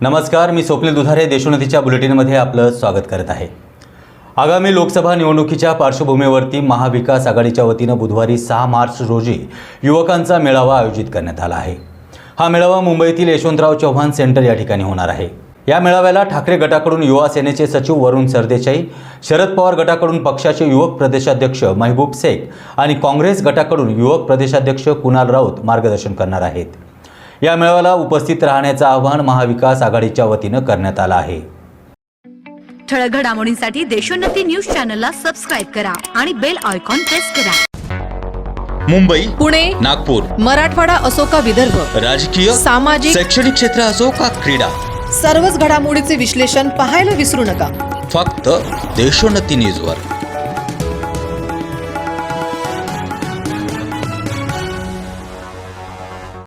नमस्कार मी स्वप्नील दुधारे देशोन्नतीच्या बुलेटिनमध्ये आपलं स्वागत करत आहे. आगामी लोकसभा निवडणुकीच्या पार्श्वभूमीवरती महाविकास आघाडीच्या वतीनं बुधवारी सहा मार्च रोजी युवकांचा मेळावा आयोजित करण्यात आला आहे. हा मेळावा मुंबईतील यशवंतराव चव्हाण सेंटर या ठिकाणी होणार आहे. या मेळाव्याला ठाकरे गटाकडून युवा सेनेचे सचिव वरुण सरदेसाई शरद पवार गटाकडून पक्षाचे युवक प्रदेशाध्यक्ष महबूब शेख आणि काँग्रेस गटाकडून युवक प्रदेशाध्यक्ष कुणाल राऊत मार्गदर्शन करणार आहेत. या मेळाव्याला उपस्थित राहण्याचं आवाहन महाविकास आघाडीच्या वतीनं करण्यात आलं आहे. ठळक घडामोडींसाठी देशोन्नती न्यूज चॅनलला सबस्क्राईब करा आणि बेल आयकॉन प्रेस करा. मुंबई पुणे नागपूर मराठवाडा असो का विदर्भ राजकीय सामाजिक शैक्षणिक क्षेत्र असो का क्रीडा सर्वच घडामोडीचे विश्लेषण पाहायला विसरू नका. फक्त देशोन्नती न्यूजवर.